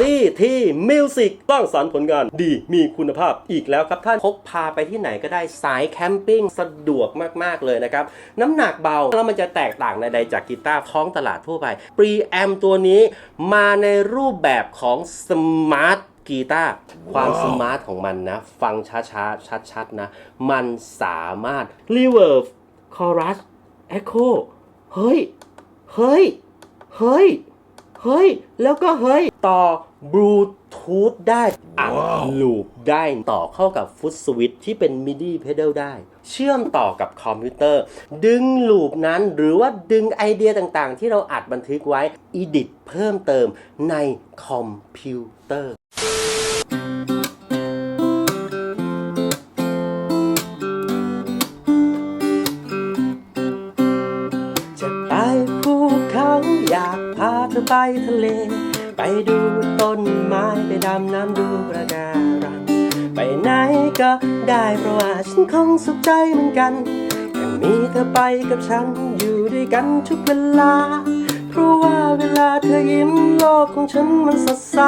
ซี่ที่มิวสิกต้องสรรค์ผลงานดีมีคุณภาพอีกแล้วครับท่านพกพาไปที่ไหนก็ได้สายแคมปิ้งสะดวกมาก ๆ เลยนะครับ น้ำหนักเบา แล้วมันจะแตกต่างในใดๆจากกีตาร์ท้องตลาดทั่วไปปรีแอมตัวนี้มาในรูปแบบของสมาร์ทกีตาร์ความสมาร์ทของมันนะ ฟังช้าๆ ชัดๆ นะ มันสามารถรีเวิร์ c คอรัสเอ็กโคเฮ้ย เฮ้ย เฮ้ย เฮ้ย แล้วก็เฮ้ย ต่อ บลูทูธได้อัดลูปได้ต่อเข้ากับฟุตสวิตที่เป็นมิดีเพด a ลได้ เชื่อมต่อกับคอมพิวเตอร์ ดึงลูปนั้นหรือว่าดึงไอเดียต่างๆ ที่เราอัดบันทึกไว้อีดิทเพิ่มเติมในคอมพิวเตอร์จะไปภูเขาอยากพาเธอไปทะเล ไปดูต้นไม้ไปดำน้ำดูปะการัง ไปไหนก็ได้เพราะว่าฉันคงสุขใจเหมือนกันแค่มีเธอไปกับฉันอยู่ด้วยกันทุกเวลา เพราะว่าเวลาเธอยิ้มโลกของฉันมันสดใส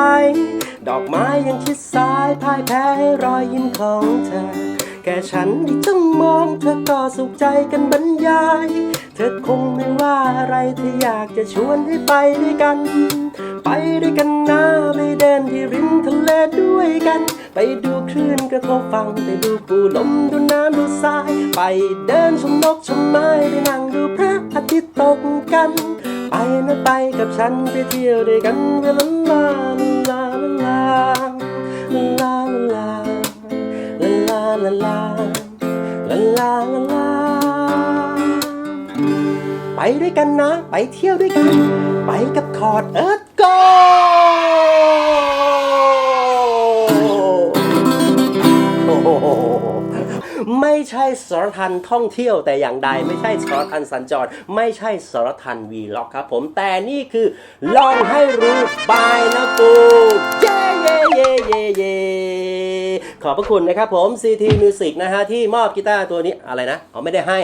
ดอกไม้ยังชิดซ้ายพ่ายแพ้รอยยิ้มของเธอ แค่ฉันที่จ้องมอง เธอก็สุขใจกันบรรยาย เธอคงไม่ว่าอะไรเธออยากจะชวนให้ไปด้วยกัน ไปด้วยกันนะไปเดินที่ริมทะเลด้วยกัน ไปดูคลื่นกระทบฟังไปดูปูลมดูน้ำดูทราย ไปเดินชมนกชมไม้ไปนั่งดูพระอาทิตย์ตกกัน ไปนะไปกับฉันไปเที่ยวด้วยกันเวลาลา ลาลาลาลาลาไปด้วยกันนะ ไปเที่ยวด้วยกัน ไปกับคอร์ดเอิร์ธโกไม่ใช่สารทันท่องเที่ยวแต่อย่างใด ไม่ใช่สารทันสัญจร ไม่ใช่สารทันวีล็อกครับผมแต่นี่คือลองให้รู้บายนะกู เย้เย้เย้เย้ ขอบพระคุณนะครับผม CT Music นะฮะที่มอบกีตาร์ตัวนี้อะไรนะอ๋อไม่ได้ให้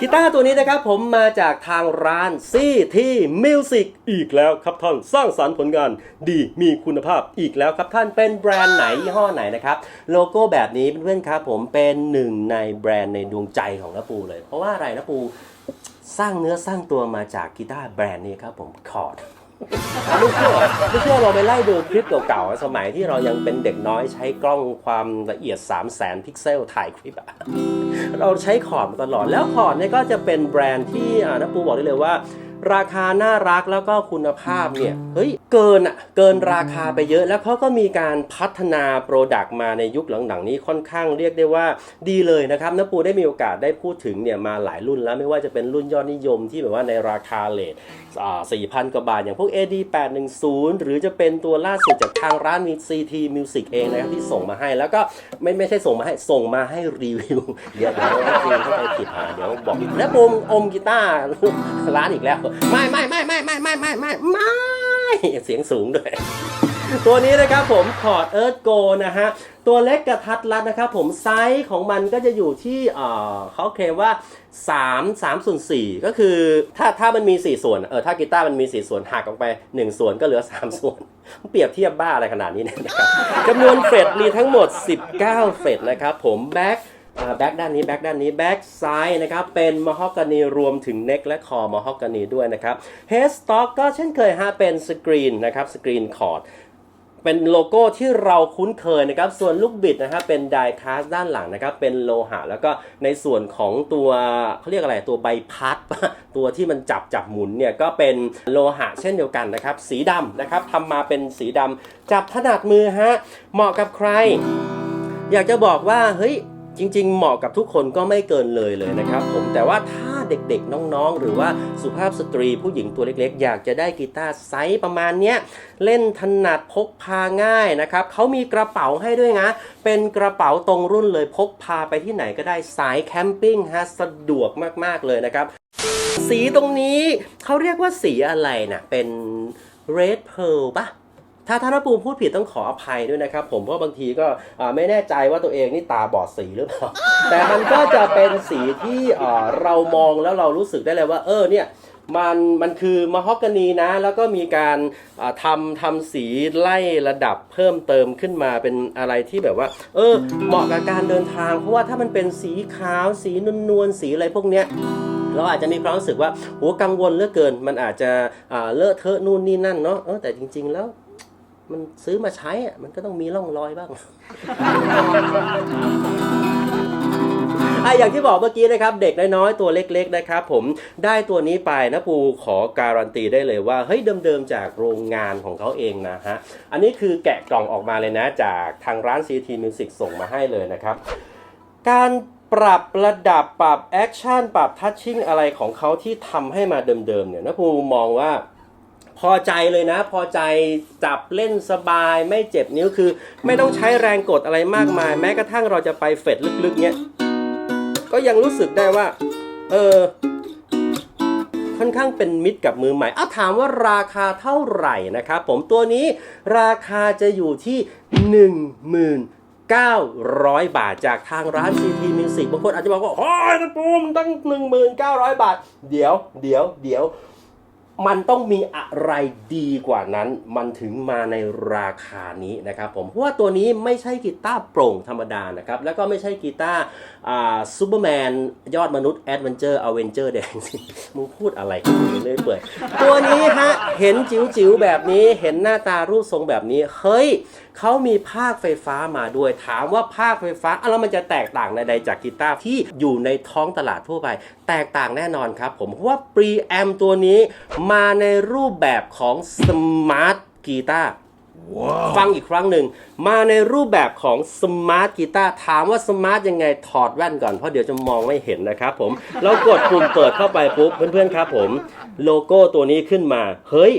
กีตาร์ตัวนี้นะครับผมมาจากทางร้านซี่ที่มิวสิกอีกแล้วครับท่านสร้างสรรค์ผลงานดีมีคุณภาพอีกแล้วครับท่านเป็นแบรนด์ไหนยี่ห้อไหนนะครับ โลโก้แบบนี้เพื่อนๆครับผมเป็นหนึ่งในแบรนด์ในดวงใจของนปูเลย เพราะว่าอะไรนปูสร้างเนื้อสร้างตัวมาจากกีตาร์แบรนด์นี้ครับผมคอร์ด ลูกเชื่อลูกเชื่อเราไปไล่ดูคลิปเก่าๆ สมัยที่เรายังเป็นเด็กน้อยใช้กล้องความละเอียด 3 0 0แสนพิกเซลถ่ายคลิปอะเราใช้ขอดมาตลอด แล้วขอดเนี่ยก็จะเป็นแบรนด์ที่น้าปูบอกได้เลยว่า ราคาน่ารักแล้วก็คุณภาพเนี่ยเฮ้ยเกินอะเกินราคาไปเยอะ แล้วเขาก็มีการพัฒนาโปรดักต์มาในยุคหลังๆนี้ค่อนข้างเรียกได้ว่าดีเลยนะครับน้าปูได้มีโอกาสได้พูดถึงเนี่ยมาหลายรุ่นแล้วไม่ว่าจะเป็นรุ่นยอดนิยมที่แบบว่าในราคาเลทสี่พันกว่าบาท อย่างพวก AD 810 หรือจะเป็นตัวล่าสุดจากทางร้านมี CT Music เองนะครับที่ส่งมาให้แล้วก็ไม่ไม่ใช่ส่งมาให้ส่งมาให้รีวิวเดี๋ยวเดี๋ยวรีวิวเข้าไปผิดหาเดี๋ยวบอกแล้วปมอมกีตาร์ร้านอีกแล้วไม่ไม่ไม่ไม่ไม่ไม่ไม่ไม่ไม่เสียงสูงด้วย ตัวนี้นะครับผมคอร์ดเอิร์ธโกนะฮะ ตัวเล็กกระทัดรัดนะครับผมไซส์ของมันก็จะอยู่ที่เอ่อเขาเคลมว่า 3 3ส่วน4ก็คือถ้าถ้ามันมี 4 ส่วนเออถ้ากีตาร์มันมี 4 ส่วนหักออกไป 1 ส่วนก็เหลือ 3 ส่วน เปรียบเทียบบ้าอะไรขนาดนี้เนี่ยนะครับจำนวนเฟรตมีทั้งหมด 19 เฟรตนะครับผมแบ็ค แบ็กด้านนี้แบ็กด้านนี้แบ็กซ้ายนะครับเป็นมฮ g กานีรวมถึงเน็กและคอมฮ g กานีด้วยนะครับเฮดสต็อกก็เช่นเคยฮะเป็นสกรีนนะครับสกรีนคอร์ดเป็นโลโก้ที่เราคุ้นเคยนะครับ ส่วนลูกบิดนะครับเป็นไดคาสด้านหลังนะครับ เป็นโลหะ แล้วก็ในส่วนของตัวเขาเรียกอะไรตัวใบพัด ตัวที่มันจับจับหมุนเนี่ย ก็เป็นโลหะเช่นเดียวกันนะครับ สีดำนะครับทำมาเป็นสีดำจับถนัดมือฮะ เหมาะกับใคร อยากจะบอกว่าเฮ้ย จริง ๆ เหมาะกับทุกคนก็ไม่เกินเลยเลยนะครับผมแต่ว่าถ้าเด็กๆ น้องๆ หรือว่าสุภาพสตรีผู้หญิงตัวเล็กๆ อยากจะได้กีตาร์ไซส์ประมาณเนี้ยเล่นถนัดพกพาง่ายนะครับเขามีกระเป๋าให้ด้วยนะ เป็นกระเป๋าตรงรุ่นเลยพกพาไปที่ไหนก็ได้สายแคมปิ้งฮะสะดวกมากๆเลยนะครับสีตรงนี้เขาเรียกว่าสีอะไรนะเป็น red pearl ปะ ถ้าท่านปูพูดผิดต้องขออภัยด้วยนะครับ ผมเพราะบางทีก็ไม่แน่ใจว่าตัวเองนี่ตาบอดสีหรือเปล่าแต่มันก็จะเป็นสีที่เรามองแล้วเรารู้สึกได้เลยว่า เออเนี่ยมันมันคือมะฮอกกานีนะ แล้วก็มีการทำทำสีไล่ระดับเพิ่มเติมขึ้นมาเป็นอะไรที่แบบว่า เออ เหมาะกับการเดินทาง เพราะว่าถ้ามันเป็นสีขาว สีนวลๆสีอะไรพวกเนี้ยเราอาจจะมีความรู้สึกว่าโหกังวลเหลือเกิน มันอาจจะเลอะเทอะนู่นนี่นั่นเนาะแต่จริง ๆ แล้ว มันซื้อมาใช้อะมันก็ต้องมีร่องรอยบ้างไออย่างที่บอกเมื่อกี้นะครับ เด็กน้อยๆตัวเล็กๆนะครับ ผมได้ตัวนี้ไปนะปูขอการันตีได้เลยว่าเฮ้ยเดิมๆจากโรงงานของเขาเองนะฮะอันนี้คือแกะกล่องออกมาเลยนะ จากทางร้าน CT Music ส่งมาให้เลยนะครับ การปรับระดับปรับแอคชั่นปรับทัชชิ่งอะไรของเขาที่ทำให้มาเดิมๆเนี่ยนะปูมองว่า พอใจเลยนะ พอใจจับเล่นสบายไม่เจ็บนิ้วคือ ไม่ต้องใช้แรงกดอะไรมากมาย แม้กระทั่งเราจะไปเฟดลึกๆเนี้ยก็ยังรู้สึกได้ว่า เออค่อนข้างเป็นมิตรกับมือใหม่อ้าถามว่าราคาเท่าไหร่นะครับผมตัวนี้ราคาจะอยู่ที่1900 บาทจากทางร้าน CT Music บางคนอาจจะบอกว่าโอ้ยนะปูมันตั้ง 1900 บาท เดี๋ยว เดี๋ยว เดี๋ยว มันต้องมีอะไรดีกว่านั้น มันถึงมาในราคานี้นะครับผม เพราะว่าตัวนี้ไม่ใช่กีตาร์โปร่งธรรมดานะครับ แล้วก็ไม่ใช่กีตาร์อ่าซูเปอร์แมนยอดมนุษย์แอดเวนเจอร์อเวนเจอร์แดงสิมึงพูดอะไรกันเลยเปื่อยตัวนี้ฮะ เห็นจิ๋วๆแบบนี้ เห็นหน้าตารูปทรงแบบนี้ เฮ้ย เขามีภาคไฟฟ้ามาด้วยถามว่าภาคไฟฟ้าอะแล้วมันจะแตกต่างใดๆจากกีตาร์ที่อยู่ในท้องตลาดทั่วไป แตกต่างแน่นอนครับผมเพราะว่าปรีแอมตัวนี้มาในรูปแบบของสมาร์ทกีตาร์ฟังอีกครั้งหนึ่ง มาในรูปแบบของสมาร์ทกีตาร์ถามว่าสมาร์ทยังไงถอดแว่นก่อน เพราะเดี๋ยวจะมองไม่เห็นนะครับผม เรากดปุ่มเปิดเข้าไปปุ๊บ เพื่อนๆครับผม โลโก้ตัวนี้ขึ้นมา เฮ้ย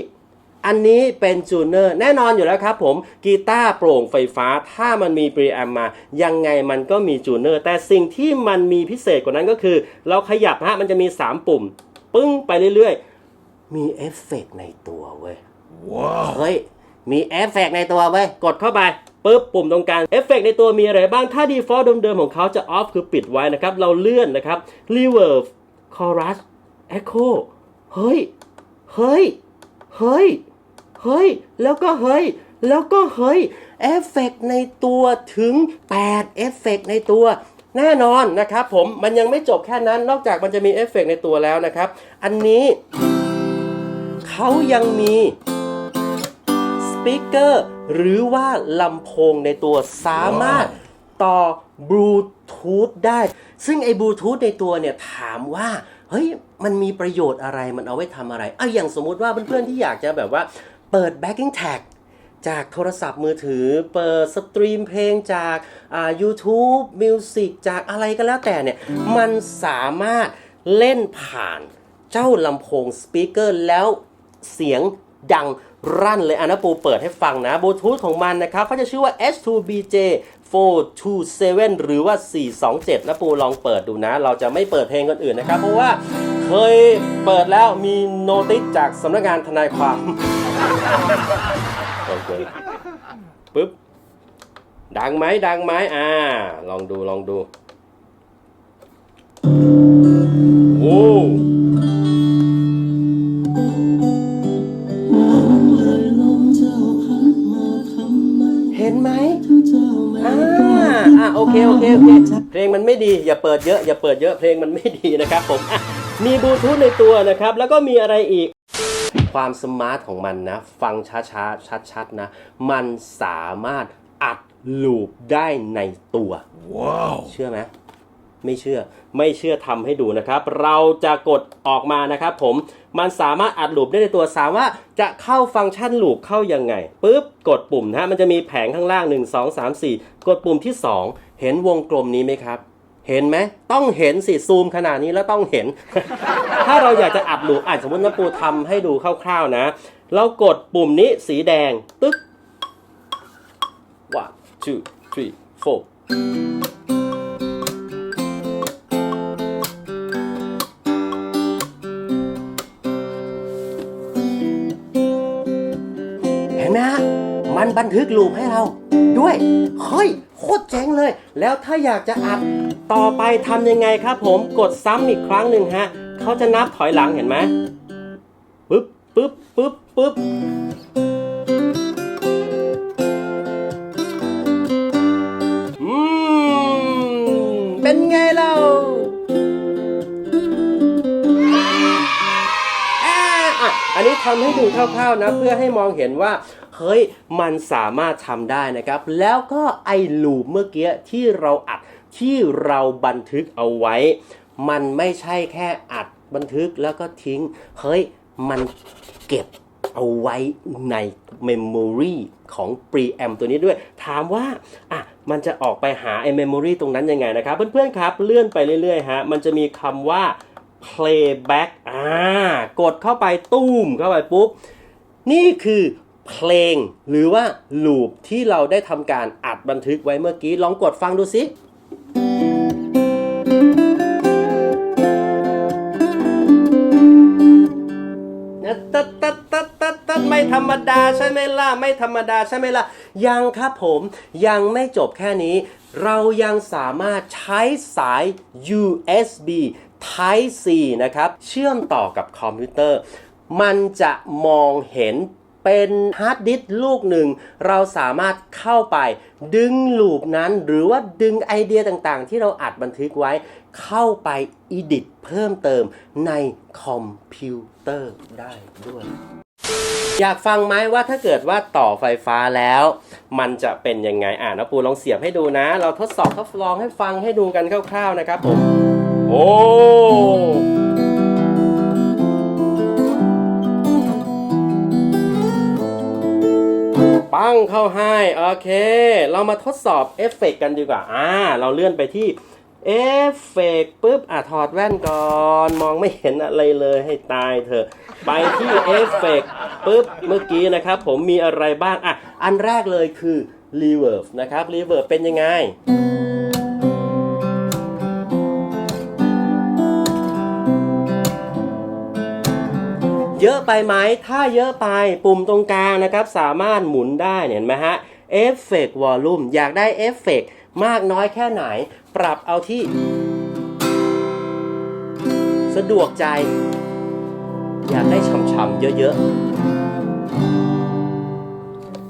อันนี้เป็นจูเนอร์แน่นอนอยู่แล้วครับผมกีตาร์โปร่งไฟฟ้าถ้ามันมีปรีแอมมา ยังไงมันก็มีจูเนอร์แต่สิ่งที่มันมีพิเศษกว่านั้นก็คือ เราขยับฮะมันจะมี 3 ปุ่ม ปึ้งไปเรื่อยๆ มีเอฟเฟกต์ในตัวเว้ยเฮ้ยมีเอฟเฟกต์ในตัวเว้ยกดเข้าไปปุ๊บปุ่มตรงกลางเอฟเฟกต์ในตัวมีอะไรบ้างถ้า default เดิมๆของเขาจะ off คือปิดไว้นะครับ เราเลื่อนนะครับ reverb chorus echo เฮ้ยเฮ้ยเฮ้ย เฮ้ย แล้วก็เฮ้ย แล้วก็เฮ้ยเอฟเฟกต์ในตัวถึง 8 เอฟเฟกต์ในตัว แน่นอนนะครับผมมันยังไม่จบแค่นั้นนอกจากมันจะมีเอฟเฟกต์ในตัวแล้วนะครับ อันนี้เขายังมีสปีกเกอร์หรือว่าลำโพงในตัวสามารถต่อบลูทูธได้ ซึ่งไอ้บลูทูธในตัวเนี่ยถามว่า เฮ้ย มันมีประโยชน์อะไร มันเอาไว้ทำอะไรอะอย่างสมมุติว่าเพื่อนๆที่อยากจะแบบว่า เปิด backing tag จากโทรศัพท์มือถือ เปิดสตรีมเพลงจากอ่า YouTube Music จากอะไรก็แล้วแต่เนี่ย มันสามารถเล่นผ่านเจ้าลำโพงสปีกเกอร์แล้วเสียงดังรั่นเลยอันนะปูเปิดให้ฟังนะบลูทูธของมันนะครับเขาจะชื่อว่า H2BJ 427 หรือว่า 427 นะปูลองเปิดดูนะ เราจะไม่เปิดเพลงคนอื่นนะครับ เพราะว่าเคยเปิดแล้วมีโนติสจากสำนักงานทนายความ ลองเปิดปึ๊บ ดังไหมดังไหมอ่า ลองดูลองดูโอ้เห็นไหมอ่าอ่าโอเคโอเคโอเคเพลงมันไม่ดี อย่าเปิดเยอะอย่าเปิดเยอะเพลงมันไม่ดีนะครับผมอะมีบลูทูธในตัวนะครับ แล้วก็มีอะไรอีก ความสมาร์ทของมันนะ ฟังช้าๆ ชัดๆนะ มันสามารถอัดลูปได้ในตัว ว้าว เชื่อไหมไม่เชื่อ ไม่เชื่อทำให้ดูนะครับ เราจะกดออกมานะครับผม มันสามารถอัดลูปได้ในตัว สามารถจะเข้าฟังก์ชันลูปเข้ายังไงปุ๊บ กดปุ่มนะฮะ มันจะมีแผงข้างล่าง 1 2 3 4 กดปุ่มที่ 2 เห็นวงกลมนี้ไหมครับ เห็นไหมต้องเห็นสิซูมขนาดนี้แล้วต้องเห็น ถ้าเราอยากจะอัดลูปอะสมมตินะปูทำให้ดูคร่าวๆนะ เรากดปุ่มนี้สีแดง ตึ๊ก one two three four เห็นไหมฮะมันบันทึกลูปให้เราด้วย เฮ้ย โคตรเจ๋งเลย แล้วถ้าอยากจะอัด ต่อไปทำยังไงครับผมกดซ้ำอีกครั้งหนึ่งฮะเขาจะนับถอยหลังเห็นไหมปึ๊บปึ๊บปึ๊บปึ๊บอืมเป็นไงเล่าอันนี้ทำให้ดูคร่าวๆนะ เพื่อให้มองเห็นว่าเฮ้ยมันสามารถทำได้นะครับ แล้วก็ไอ้ลูปเมื่อกี้ที่เราอัด ที่เราบันทึกเอาไว้ มันไม่ใช่แค่อัดบันทึกแล้วก็ทิ้ง เฮ้ย มันเก็บเอาไว้ในเมมโมรีของ preamp ตัวนี้ด้วย ถามว่า อะ มันจะออกไปหาไอ้เมมโมรีตรงนั้นยังไงนะครับ เพื่อนๆครับ เลื่อนไปเรื่อยๆฮะ มันจะมีคำว่า playback อ่ากดเข้าไปตุ้มเข้าไปปุ๊บ นี่คือเพลงหรือว่าลูปที่เราได้ทำการอัดบันทึกไว้เมื่อกี้ ลองกดฟังดูสิ ธรรมดาใช่ไหมล่ะ ไม่ธรรมดาใช่ไหมล่ะ ยังครับผมยังไม่จบแค่นี้ เรายังสามารถใช้สาย USB Type C นะครับ เชื่อมต่อกับคอมพิวเตอร์ มันจะมองเห็นเป็นฮาร์ดดิสก์ลูกหนึ่ง เราสามารถเข้าไป ดึงลูปนั้นหรือว่าดึงไอเดียต่างๆ ที่เราอัดบันทึกไว้ เข้าไปอีดิตเพิ่มเติมในคอมพิวเตอร์ได้ด้วย อยากฟังไหมว่าถ้าเกิดว่าต่อไฟฟ้าแล้ว มันจะเป็นยังไงอ่านะปูลองเสียบให้ดูนะ เราทดสอบทดลองให้ฟังให้ดูกันคร่าวๆนะครับผม โอ้ปั้งเข้าให้ โอเค เรามาทดสอบเอฟเฟกต์กันดีกว่าอ่า เราเลื่อนไปที่ เอฟเฟกต์ปุ๊บอะถอดแว่นก่อน มองไม่เห็นอะไรเลยให้ตายเถอะ ไปที่เอฟเฟกต์ปุ๊บเมื่อกี้นะครับ ผมมีอะไรบ้างอะอันแรกเลยคือ reverb นะครับ reverb เป็นยังไงเยอะไปไหม ถ้าเยอะไปปุ่มตรงกลางนะครับ สามารถหมุนได้เนี่ยเห็นไหมฮะเอฟเฟกต์วอลลุ่มอยากได้เอฟเฟกต์ มากน้อยแค่ไหน ปรับเอาที่ สะดวกใจ อยากได้ช่ำๆเยอะๆ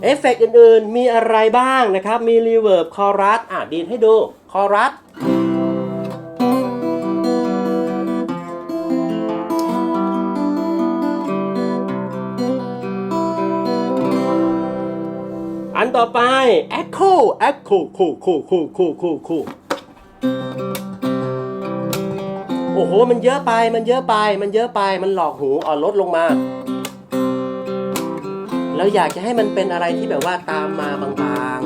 เอฟเฟกต์อื่นๆ มีอะไรบ้างนะครับ มีรีเวิร์บคอรัสอะดีนให้ดู คอรัส ต่อไป Echo Echo คูคูคูคูคูคูโอ้โห มันเยอะไป มันเยอะไป มันเยอะไป มันหลอกหูอ่อนลดลงมาแล้วอยากจะให้มันเป็นอะไรที่แบบว่าตามมาบาง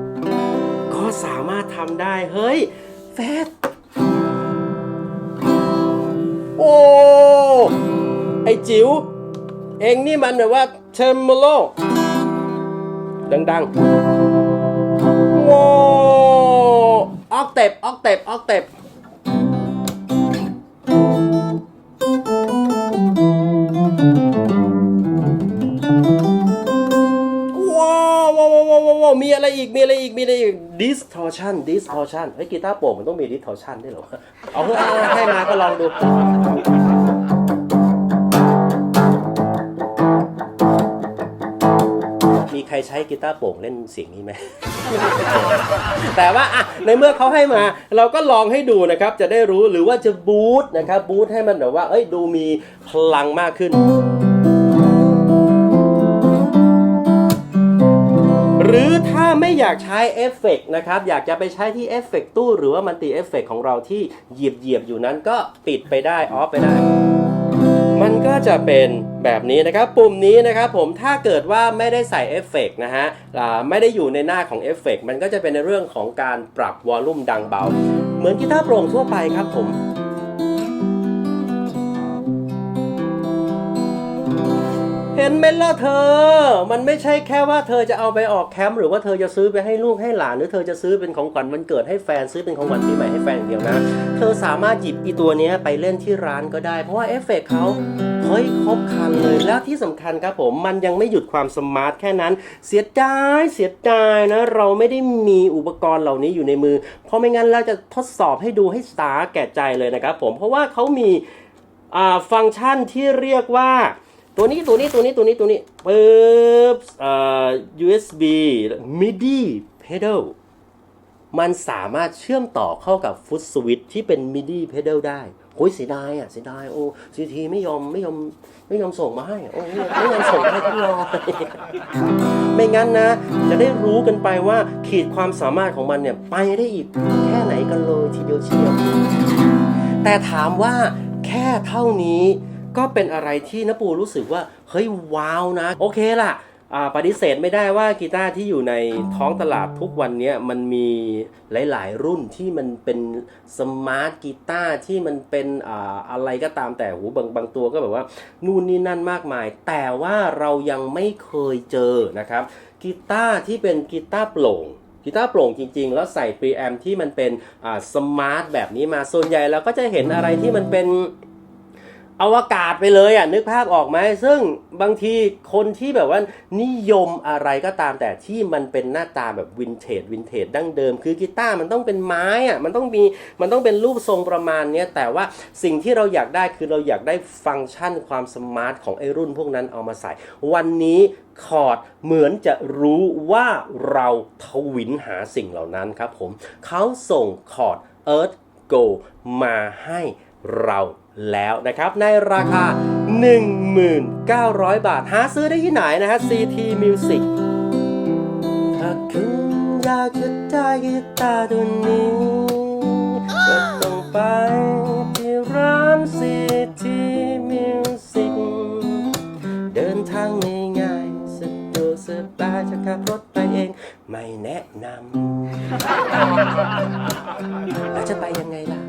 ๆ ก็สามารถทำได้ เฮ้ย แฟดโอ้ ไอจิ๋ว เองนี่มันแบบว่าเทมโมโล ดังๆโมออกเต็ปออกเต็ปออกเต็ปว้าวว้าวว้าวววมีอะไรอีก มีอะไรอีก มีอะไรอีก distortion distortion เฮ้ยกีตาร์โปร่งมันต้องมี distortion ด้วยเหรอ เอาเพื่อให้มาก็ลองดู รใช้กีตาร์โปร่งเล่นเสียงนี้ไหม แต่ว่าอะในเมื่อเขาให้มาเราก็ลองให้ดูนะครับ จะได้รู้หรือว่าจะบูตนะครับบูตให้มันแบบว่าเอ้ยดูมีพลังมากขึ้น หรือถ้าไม่อยากใช้เอฟเฟกต์นะครับ อยากจะไปใช้ที่เอฟเฟกต์ตู้ หรือว่ามันติเอฟเฟกต์ของเราที่เหยียบเหยียบอยู่นั้นก็ปิดไปได้ออฟไปได้ มันก็จะเป็นแบบนี้นะครับปุ่มนี้นะครับผมถ้าเกิดว่าไม่ได้ใส่เอฟเฟกต์นะฮะไม่ได้อยู่ในหน้าของเอฟเฟกต์มันก็จะเป็นในเรื่องของการปรับวอลลุ่มดังเบา เหมือนกีตาร์โปร่งทั่วไปครับผม เห็นไหมล่ะเธอ มันไม่ใช่แค่ว่าเธอจะเอาไปออกแคมป์หรือว่าเธอจะซื้อไปให้ลูกให้หลานหรือเธอจะซื้อเป็นของขวัญวันเกิดให้แฟนซื้อเป็นของขวัญปีใหม่ให้แฟนอย่างเดียวนะ เธอสามารถหยิบอีตัวนี้ไปเล่นที่ร้านก็ได้ เพราะว่าเอฟเฟกต์เขาเฮ้ยครบคันเลยแล้วที่สำคัญครับผมมันยังไม่หยุดความสมาร์ทแค่นั้น เสียดายเสียดายนะ เราไม่ได้มีอุปกรณ์เหล่านี้อยู่ในมือ เพราะไม่งั้นเราจะทดสอบให้ดูให้สาแก่ใจเลยนะครับผมเพราะว่าเขามีอ่าฟังก์ชันที่เรียกว่า ตัวนี้ตัวนี้ตัวนี้ตัวนี้ตัวนี้ปึ๊บอ่า USB MIDI pedal มันสามารถเชื่อมต่อเข้ากับฟุตสวิตที่เป็น MIDI pedal ได้โอ้ยเสียดายอะเสียดายโอ้ซีทีไม่ยอมไม่ยอมไม่ยอมส่งมาให้โอ้ไม่ไม่ยอมส่งให้ที่รอไม่งั้นนะ จะได้รู้กันไปว่าขีดความสามารถของมันเนี่ยไปได้อีกแค่ไหนกันเลยทีเดียวเชียวแต่ถามว่าแค่เท่านี้ ก็เป็นอะไรที่นปูรู้สึกว่า เฮ้ยว้าวนะ โอเคล่ะปฏิเสธไม่ได้ว่ากีตาร์ที่อยู่ในท้องตลาดทุกวันนี้มันมีหลาย ๆ รุ่นที่มันเป็นสมาร์ทกีตาร์ที่มันเป็นออะไรก็ตามแต่หูบางบางตัวก็แบบว่า นู่นนี่นั่นมากมาย แต่ว่าเรายังไม่เคยเจอนะครับกีตาร์ที่เป็นกีตาร์โปร่งกีตาร์โปร่งจริง ๆ แล้วใส่พรีแอมที่มันเป็นสมาร์ทแบบนี้มาส่วนใหญ่เราก็จะเห็นอะไรที่มันเป็น อวกาศไปเลยอะนึกภาพออกไหมซึ่งบางทีคนที่แบบว่านิยมอะไรก็ตามแต่ที่มันเป็นหน้าตาแบบวินเทจวินเทจดั้งเดิม คือกีตาร์มันต้องเป็นไม้อะมันต้องมีมันต้องเป็นรูปทรงประมาณนี้แต่ว่าสิ่งที่เราอยากได้คือเราอยากได้ฟังก์ชันความสมาร์ทของไอรุ่นพวกนั้นเอามาใส่ วันนี้คอร์ดเหมือนจะรู้ว่าเราทวินหาสิ่งเหล่านั้นครับผมเขาส่งคอร์ด Earth Go มาให้เรา แล้วนะครับในราคา 1,900 บาท หาซื้อได้ที่ไหนนะฮะ CT Music ถ้าคุณอยากจะได้กีตาร์ตัวนี้ก็ต้องไปที่ร้าน CT Music เดินทางง่ายๆสะดวกสบายจะขับรถไปเอง ไม่แนะนำแล้วจะไปยังไงล่ะ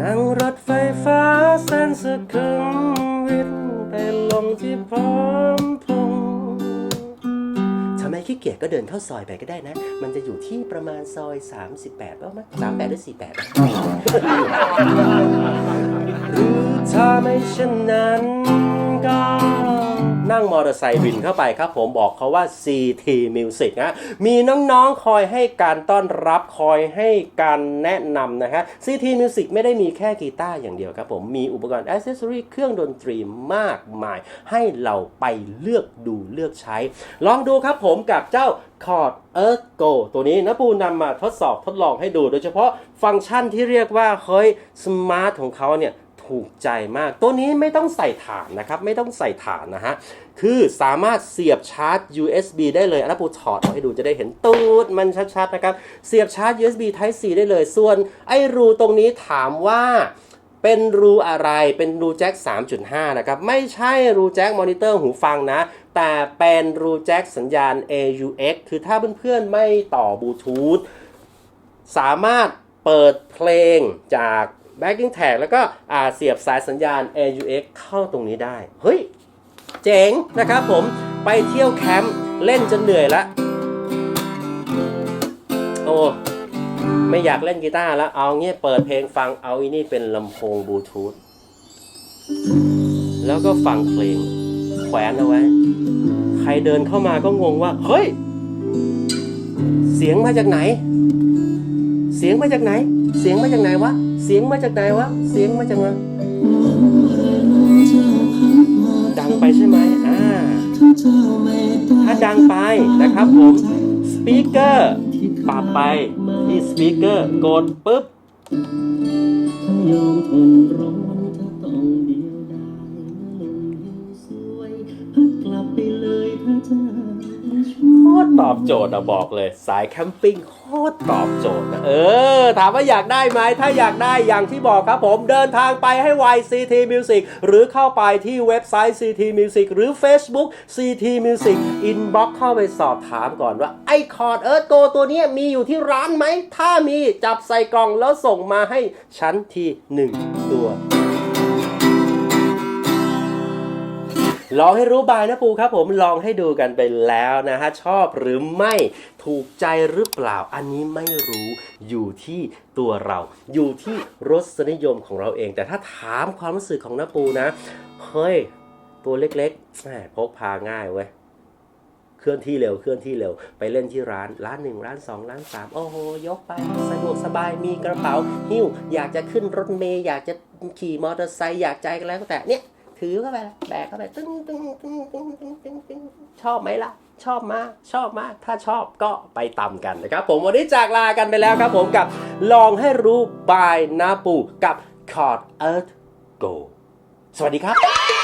นั่งรถไฟฟ้าเส้นสุขุมวิทไปลงที่พร้อมพงษ์ทำไมขี้เกียจก็เดินเข้าซอยไปก็ได้นะ มันจะอยู่ที่ประมาณซอย 38ป่ะมั้ง38หรือ48อะหรือถ้าไม่เช่นนั้นก็ นั่งมอเตอร์ไซค์บินเข้าไปครับผมบอกเขาว่า CT Music นะมีน้องๆคอยให้การต้อนรับคอยให้การแนะนำนะฮะ CT Music ไม่ได้มีแค่กีตาร์อย่างเดียวครับผมมีอุปกรณ์อ c เซสซอรีเครื่องดนตรีมากมาย ให้เราไปเลือกดูเลือกใช้ ลองดูครับผมกับเจ้า Chord Earth Go ตัวนี้นะปูนำมาทดสอบทดลองให้ดู โดยเฉพาะฟังก์ชันที่เรียกว่าเฮ้ยสมาร์ทของเขาเนี่ย ถูกใจมาก ตัวนี้ไม่ต้องใส่ฐานนะครับ ไม่ต้องใส่ฐานนะฮะ คือสามารถเสียบชาร์จ USB ได้เลยอันนั้นปูถอดออกให้ดูจะได้เห็นตูดมันชัดๆนะครับ เสียบชาร์จ USB Type C ได้เลย ส่วนไอ้รูตรงนี้ถามว่าเป็นรูอะไร เป็นรูแจ็ค 3.5 นะครับ ไม่ใช่รูแจ็คมอนิเตอร์หูฟังนะ แต่เป็นรูแจ็คสัญญาณ AUX คือถ้าเพื่อนๆไม่ต่อบลูทูธสามารถเปิดเพลงจาก backing tag แล้วก็เสียบสายสัญญาณ AUX เข้าตรงนี้ได้ เฮ้ย เจ๋งนะครับผมไปเที่ยวแคมป์เล่นจนเหนื่อยละโอ้ไม่อยากเล่นกีตาร์แล้วเอาเงี้ยเปิดเพลงฟังเอาอีนี่เป็นลำโพงบลูทูธแล้วก็ฟังเพลงแขวนเอาไว้ ใครเดินเข้ามาก็งงว่า เฮ้ย เสียงมาจากไหน เสียงมาจากไหน เสียงมาจากไหนวะ เสียงมาจากไหนวะ เสียงมาจากไหนดังไปใช่ไหมอ่า ถ้าดังไปนะครับผมสปีกเกอร์ปรับไปที่สปีกเกอร์กดปุ๊บ อบโจทย์อะบอกเลย สายแคมปิ้งโคตรตอบโจทย์นะเออ ถามว่าอยากได้ไหมถ้าอยากได้อย่างที่บอกครับผมเดินทางไปให้ไว CT Music หรือเข้าไปที่เว็บไซต์ CT Music หรือ Facebook CT Music Inbox เข้าไปสอบถามก่อนว่า ไอคอร์ดเอิร์ธโกตัวนี้มีอยู่ที่ร้านไหม ถ้ามีจับใส่กล่องแล้วส่งมาให้ฉันทีหนึ่งตัว ลองให้รู้บายนะปูครับผมลองให้ดูกันไปแล้วนะฮะชอบหรือไม่ถูกใจหรือเปล่า อันนี้ไม่รู้อยู่ที่ตัวเรา อยู่ที่รสนิยมของเราเอง แต่ถ้าถามความรู้สึกของน้าปูนะเฮ้ยตัวเล็กๆแหมพกพาง่ายเว้ยเคลื่อนที่เร็วเคลื่อนที่เร็วไปเล่นที่ร้านร้านหนึ่งร้านสองร้านสามโอ้โหยกไปสะดวกสบายมีกระเป๋าหิ้วอยากจะขึ้นรถเมย์อยากจะขี่มอเตอร์ไซค์อยากใจกันแล้วแต่เนี่ย ถือเข้าไปแบกเข้าไปตึ้งตึ้งตึ้งตึ้งตึ้งตึ้งตึ้งชอบไหมล่ะ ชอบมากชอบมาก ถ้าชอบก็ไปตำกันนะครับ ผมวันนี้จากลากันไปแล้วครับผมกับลองให้รู้บายนาปูกับ Chord Earth Go สวัสดีครับ